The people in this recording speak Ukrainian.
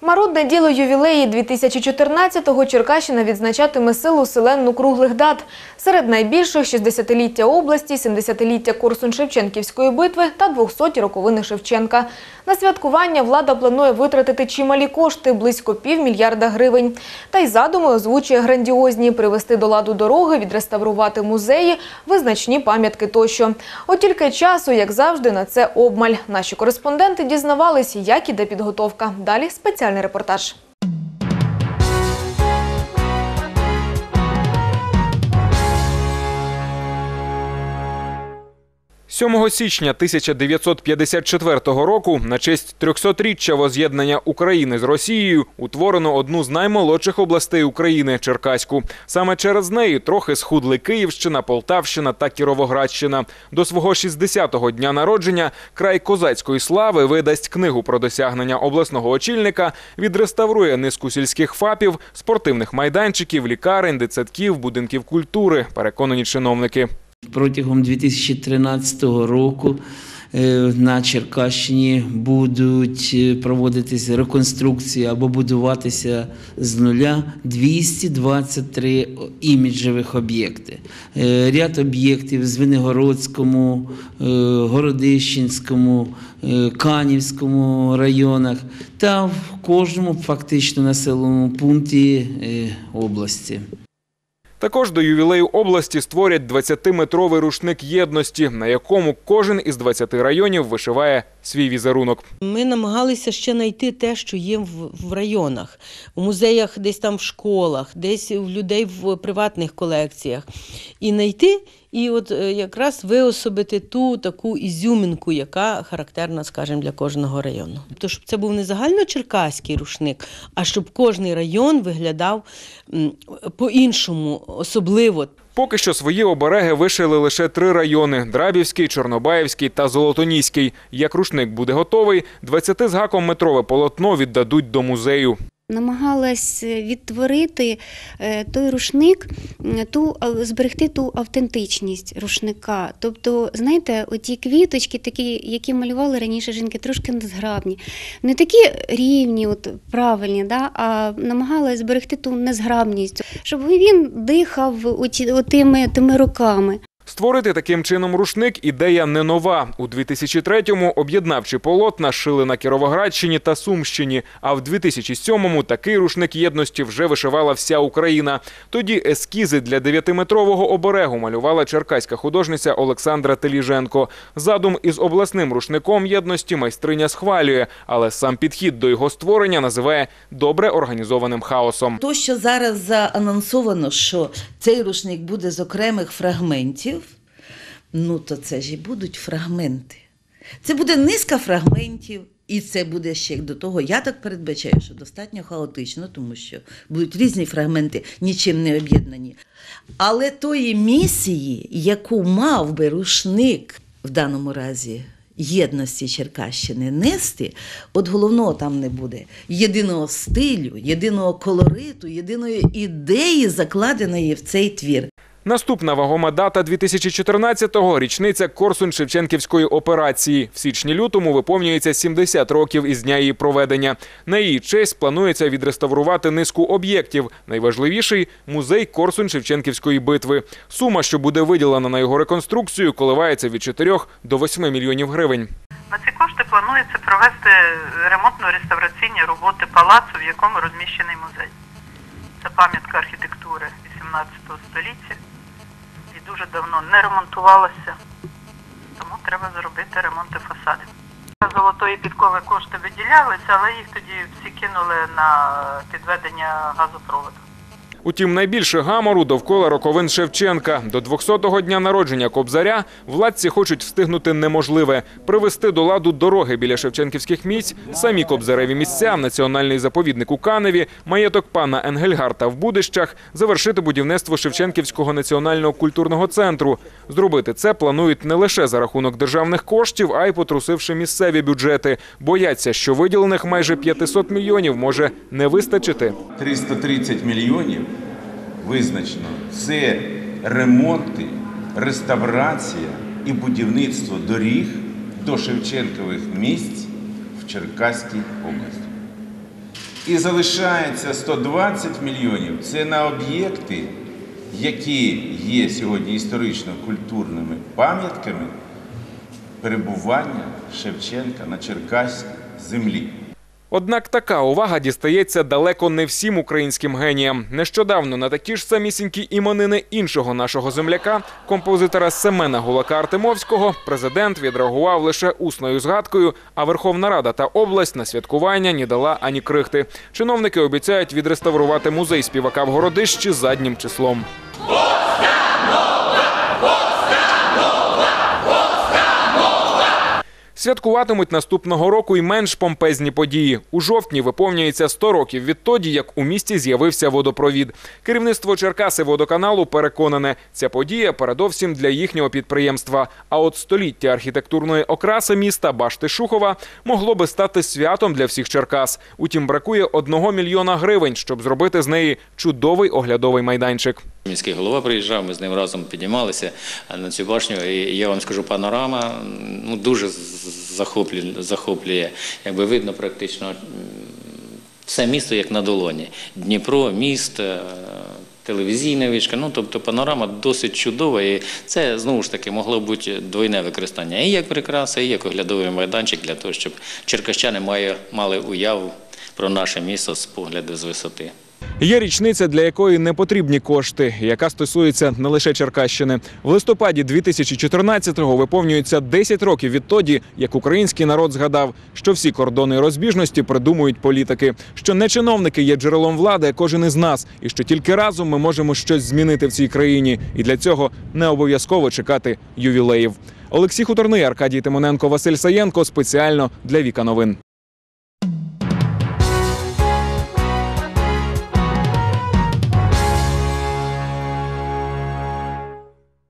Марудне діло ювілеї 2014-го Черкащина відзначатиме силу селенну круглих дат. Серед найбільших – 60-ліття області, 70-ліття Корсун-Шевченківської битви та 200 роковини Шевченка. На святкування влада планує витратити чималі кошти – близько півмільярда гривень. Та й задуми озвучує грандіозні – привести до ладу дороги, відреставрувати музеї, визначні пам'ятки тощо. От тільки часу, як завжди, на це обмаль. Наші кореспонденти дізнавались, як іде підготовка. Далі спеціальний репортаж. 7 січня 1954 року на честь 300-річчя воз'єднання України з Росією утворено одну з наймолодших областей України Черкаську. Саме через неї трохи схудли Київщина, Полтавщина та Кіровоградщина. До свого 60-го дня народження край козацької слави видасть книгу про досягнення обласного очільника, відреставрує низку сільських фапів, спортивних майданчиків, лікарень, дитсадків, будинків культури. Переконані чиновники. Протягом 2013 року е, на Черкащині будуть е, проводитися реконструкції або будуватися з нуля 223 іміджевих об'єкти. Е, Ряд об'єктів в Звенигородському, е, Городищенському, Канівському районах та в кожному фактично населеному пункті області. Також до ювілею області створять 20-метровий рушник єдності, на якому кожен із 20 районів вишиває свій візерунок. Ми намагалися ще знайти те, що є в, районах, в музеях, десь там в школах, десь у людей в приватних колекціях. І знайти, і от е, якраз виособити ту таку ізюмінку, яка характерна, скажімо, для кожного району. Тобто, щоб це був не загальночеркаський рушник, а щоб кожний район виглядав по-іншому, особливо. Поки що свої обереги вишили лише три райони: Драбівський, Чорнобаївський та Золотоніський. Як рушник буде готовий, 20 з гаком метрове полотно віддадуть до музею. Намагалась відтворити е, той рушник, ту зберегти ту автентичність рушника. Тобто, знаєте, оті квіточки, такі, які малювали раніше жінки, трошки незграбні, не такі рівні, от правильні, да, а намагалась зберегти ту незграбність, щоб він дихав оті, отими тими руками. Створити таким чином рушник ідея не нова. У 2003-му об'єднавчі полотна шили на Кіровоградщині та Сумщині. А в 2007-му такий рушник єдності вже вишивала вся Україна. Тоді ескізи для 9-метрового оберегу малювала черкаська художниця Олександра Теліженко. Задум із обласним рушником єдності майстриня схвалює, але сам підхід до його створення називає добре організованим хаосом. То, що зараз заанонсовано, що цей рушник буде з окремих фрагментів, ну то це ж і будуть фрагменти. Це буде низка фрагментів, і це буде ще до того. Я так передбачаю, що достатньо хаотично, тому що будуть різні фрагменти, нічим не об'єднані. Але тої місії, яку мав би рушник в даному разі єдності Черкащини нести, от головного там не буде. Єдиного стилю, єдиного колориту, єдиної ідеї, закладеної в цей твір. Наступна вагома дата 2014-го – річниця Корсун-Шевченківської операції. В січні-лютому виповнюється 70 років із дня її проведення. На її честь планується відреставрувати низку об'єктів. Найважливіший – музей Корсун-Шевченківської битви. Сума, що буде виділена на його реконструкцію, коливається від 4 до 8 мільйонів гривень. На ці кошти планується провести ремонтно-реставраційні роботи палацу, в якому розміщений музей. Це пам'ятка архітектури 18 століття дуже давно не ремонтувалася, тому треба зробити ремонти фасадів. Золотої підкови кошти виділялися, але їх тоді всі кинули на підведення газопроводу. Утім, найбільше гамору довкола роковин Шевченка. До 200-го дня народження Кобзаря владці хочуть встигнути неможливе – привести до ладу дороги біля шевченківських місць, самі кобзареві місця, національний заповідник у Каневі, маєток пана Енгельгарта в Будищах, завершити будівництво Шевченківського національного культурного центру. Зробити це планують не лише за рахунок державних коштів, а й потрусивши місцеві бюджети. Бояться, що виділених майже 500 мільйонів може не вистачити. 330 мільйонів визначено. Це ремонти, реставрація і будівництво доріг до Шевченкових місць в Черкаській області. І залишається 120 мільйонів. Це на об'єкти, які є сьогодні історично-культурними пам'ятками перебування Шевченка на Черкаській землі. Однак така увага дістається далеко не всім українським геніям. Нещодавно на такі ж самісінькі іменини іншого нашого земляка, композитора Семена Гулака Артемовського, президент відреагував лише усною згадкою, а Верховна Рада та область на святкування не дала ані крихти. Чиновники обіцяють відреставрувати музей співака в Городищі заднім числом. Святкуватимуть наступного року й менш помпезні події. У жовтні виповнюється 100 років відтоді, як у місті з'явився водопровід. Керівництво Черкаси водоканалу переконане, ця подія передовсім для їхнього підприємства. А от століття архітектурної окраси міста Башти Шухова могло би стати святом для всіх Черкас. Утім, бракує одного мільйона гривень, щоб зробити з неї чудовий оглядовий майданчик. Міський голова приїжджав, ми з ним разом підіймалися на цю башню. І я вам скажу, панорама ну, дуже захоплює, захоплює. Якби видно практично все місто як на долоні. Дніпро, міст, е, телевізійна вишка. Ну, тобто панорама досить чудова. І це знову ж таки могло бути двойне використання. І як прикраса, і як оглядовий майданчик для того, щоб черкащани мали уяву про наше місто з погляду з висоти. Є річниця, для якої не потрібні кошти, яка стосується не лише Черкащини. В листопаді 2014-го виповнюється 10 років відтоді, як український народ згадав, що всі кордони розбіжності придумують політики, що не чиновники є джерелом влади, а кожен із нас, і що тільки разом ми можемо щось змінити в цій країні, і для цього не обов'язково чекати ювілеїв. Олексій Хуторний, Аркадій Тимоненко, Василь Саєнко спеціально для Віка Новин.